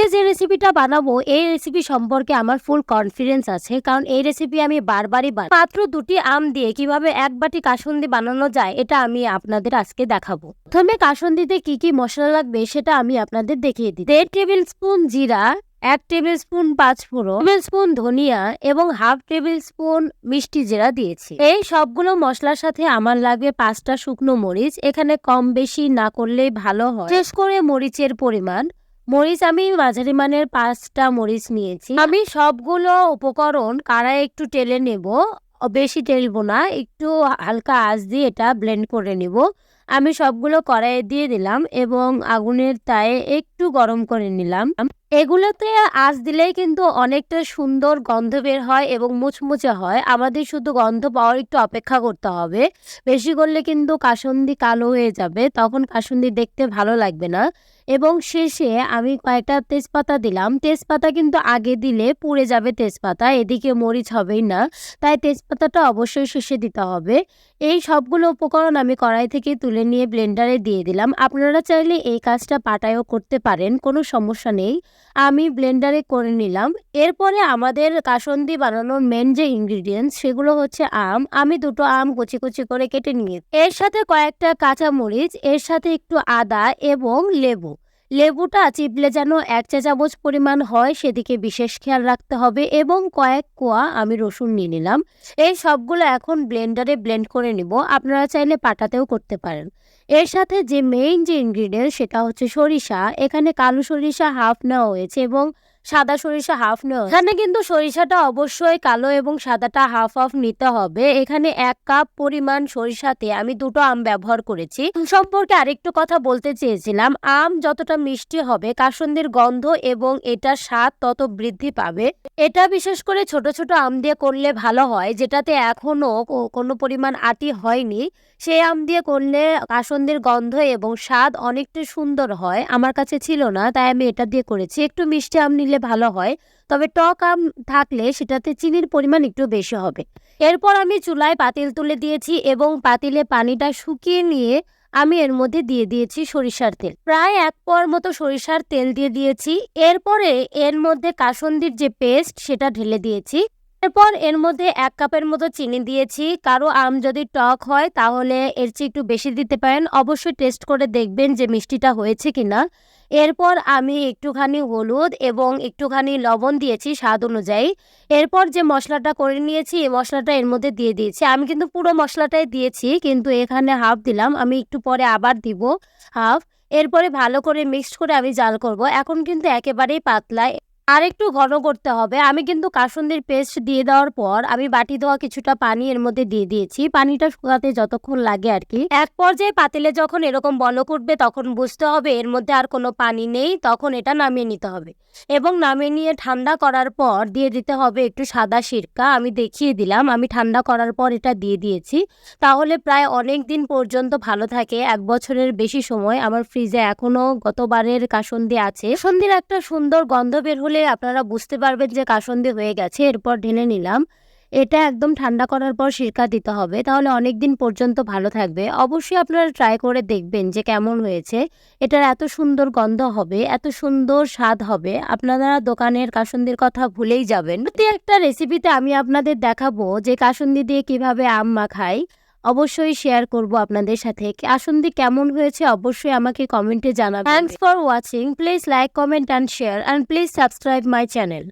আজকে যে রেসিপিটা বানাবো, এই রেসিপি সম্পর্কে আমার ফুল কনফিডেন্স আছে। কারণ এই রেসিপি আমি বারবারই বানাই। মাত্র দুটি আম দিয়ে কীভাবে এক বাটি কাসুন্দি বানানো যায়, এটা আমি আপনাদের আজকে দেখাবো। প্রথমে কাসুন্দিতে কি কি মশলা লাগবে, সেটা আমি আপনাদের দেখিয়ে দিই। দেড় টেবিল স্পুন জিরা, এক টেবিল স্পুন পাঁচ পাঁচফোড়ন টেবিল স্পুন ধনিয়া এবং হাফ টেবিল স্পুন মিষ্টি জিরা দিয়েছি। এই সবগুলো মশলার সাথে আমার লাগবে পাঁচটা শুকনো মরিচ, এখানে কম বেশি না করলেই ভালো হয়। বিশেষ করে মরিচের পরিমাণ। মরিচ আমি মাঝারি মানের পাঁচটা মরিচ নিয়েছি। আমি সবগুলো উপকরণ কারা একটু টেলে নেব, বেশি টেলবো না, একটু হালকা আঁচ দিয়ে এটা ব্লেন্ড করে নেব। আমি সবগুলো কড়াইয়ে দিয়ে দিলাম এবং আগুনের তায়ে একটু গরম করে নিলাম। এগুলোতে আঁচ দিলেই কিন্তু অনেকটা সুন্দর গন্ধ বের হয় এবং মুচমুচে হয়। আমাদের শুধু গন্ধ পাওয়ার একটু অপেক্ষা করতে হবে। বেশি করলে কিন্তু কাসন্দি কালো হয়ে যাবে, তখন কাসন্দি দেখতে ভালো লাগবে না। এবং শেষে আমি কয়েকটা তেজপাতা দিলাম। তেজপাতা কিন্তু আগে দিলে পুড়ে যাবে তেজপাতা, এদিকে মরিচ হবেই না। তাই তেজপাতাটা অবশ্যই শেষে দিতে হবে। এই সবগুলো উপকরণ আমি কড়াই থেকে তুলে নিয়ে ব্লেন্ডারে দিয়ে দিলাম। আপনারা চাইলে এই কাজটা পাটায়ও করতে পারেন, কোনো সমস্যা নেই। আমি ব্লেন্ডারে করে নিলাম। এরপরে আমাদের কাসন্দি বানানোর মেন যে ইনগ্রিডিয়েন্টস সেগুলো হচ্ছে আম। আমি দুটো আম কুচি কুচি করে কেটে নিয়ে এর সাথে কয়েকটা কাঁচামরিচ, এর সাথে একটু আদা এবং লেবু। লেবুটা চিপলে যেন এক চা চামচ পরিমাণ হয়, সেদিকে বিশেষ খেয়াল রাখতে হবে এবং কয়েক কোয়া আমি রসুন নিয়ে নিলাম। এই সবগুলো এখন ব্লেন্ডারে ব্লেন্ড করে নিব। আপনারা চাইলে পাটাতেও করতে পারেন। এর সাথে যে মেইন যে ইনগ্রিডিয়েন্ট সেটা হচ্ছে সরিষা। এখানে কালো সরিষা হাফ নেওয়া হয়েছে এবং সাদা সরিষা হাফ নেওয়া এখানে কিন্তু সরিষাটা অবশ্যই কালো এবং সাদাটা হাফ হাফ নিতে হবে। এখানে এক কাপ পরিমাণ সরিষাতে আমি দুটো আম ব্যবহার করেছি। সম্পর্কে আরেকটু কথা বলতে চেয়েছিলাম। আম যতটা মিষ্টি হবে, কাসন্দির গন্ধ এবং এটার স্বাদ তত বৃদ্ধি পাবে। এটা বিশেষ করে ছোট ছোট আম দিয়ে করলে ভালো হয়, যেটাতে এখনও কোনো পরিমাণ আটি হয়নি। সেই আম দিয়ে করলে কাসন্দির গন্ধ এবং স্বাদ অনেকটা সুন্দর হয়। আমার কাছে ছিল না, তাই আমি এটা দিয়ে করেছি। একটু মিষ্টি আম নিলে ভালো হয়, তবে টক আম থাকলে সেটাতে চিনির পরিমাণ একটু বেশি হবে। এরপর আমি চুলায় পাতিল তুলে দিয়েছি এবং পাতিলে পানিটা শুকিয়ে নিয়ে আমি এর মধ্যে দিয়ে দিয়েছি সরিষার তেল। প্রায় এক পর মতো সরিষার তেল দিয়ে দিয়েছি। এরপরে এর মধ্যে কাসন্দির যে পেস্ট সেটা ঢেলে দিয়েছি। এরপর এর মধ্যে এক কাপের মতো চিনি দিয়েছি। কারও আম যদি টক হয়, তাহলে এর চেয়ে একটু বেশি দিতে পারেন। অবশ্যই টেস্ট করে দেখবেন যে মিষ্টিটা হয়েছে কিনা। এরপর আমি একটুখানি হলুদ এবং একটুখানি লবণ দিয়েছি স্বাদ অনুযায়ী। এরপর যে মশলাটা করে নিয়েছি, এই মশলাটা এর মধ্যে দিয়ে দিয়েছি। আমি কিন্তু পুরো মশলাটাই দিয়েছি, কিন্তু এখানে হাফ দিলাম। আমি একটু পরে আবার দিব হাফ। এরপরে ভালো করে মিক্সড করে আমি জাল করব। এখন কিন্তু একেবারেই পাতলা আর একটু ঘন করতে হবে। আমি কিন্তু কাসুন্দির পেস্ট দিয়ে দেওয়ার পর আমি বাটি দেওয়া কিছুটা পানি এর মধ্যে দিয়ে দিয়েছি। পানিটা শুকাতে যতক্ষণ লাগে আর কি এক পর্যায়ে পাতিলে যখন এরকম বলক উঠবে তখন বুঝতে হবে এর মধ্যে আর কোনো পানি নেই। তখন এটা নামিয়ে নিতে হবে। এবং নামিয়ে নিয়ে ঠান্ডা করার পর দিয়ে দিতে হবে একটু সাদা সিরকা। আমি দেখিয়ে দিলাম। আমি ঠান্ডা করার পর এটা দিয়ে দিয়েছি। তাহলে প্রায় অনেক দিন পর্যন্ত ভালো থাকে। এক বছরের বেশি সময়। আমার ফ্রিজে এখনও গতবারের কাসন্দি আছে। কাসন্দির একটা সুন্দর গন্ধ বের হলে আপনারা বুঝতে পারবেন যে কাসন্দি হয়ে গেছে, এরপর ঢেলে নিলাম। এটা একদম ঠান্ডা করার পর সিরকা দিতে হবে, তাহলে অনেক দিন পর্যন্ত ভালো থাকবে। অবশ্যই আপনারা ট্রাই করে দেখবেন যে কেমন হয়েছে, এটার এত সুন্দর গন্ধ হবে, এত সুন্দর স্বাদ হবে। আপনারা দোকানের কাসন্দির কথা ভুলেই যাবেন। একটা রেসিপিতে আমি আপনাদের দেখাবো যে কাসন্দি দিয়ে কীভাবে আম মাখাই। অবশ্যই শেয়ার করব আপনাদের সাথে। কাসন্দি কেমন হয়েছে অবশ্যই আমাকে কমেন্টে জানাবেন। Thanks for watching please like comment and share and please subscribe my channel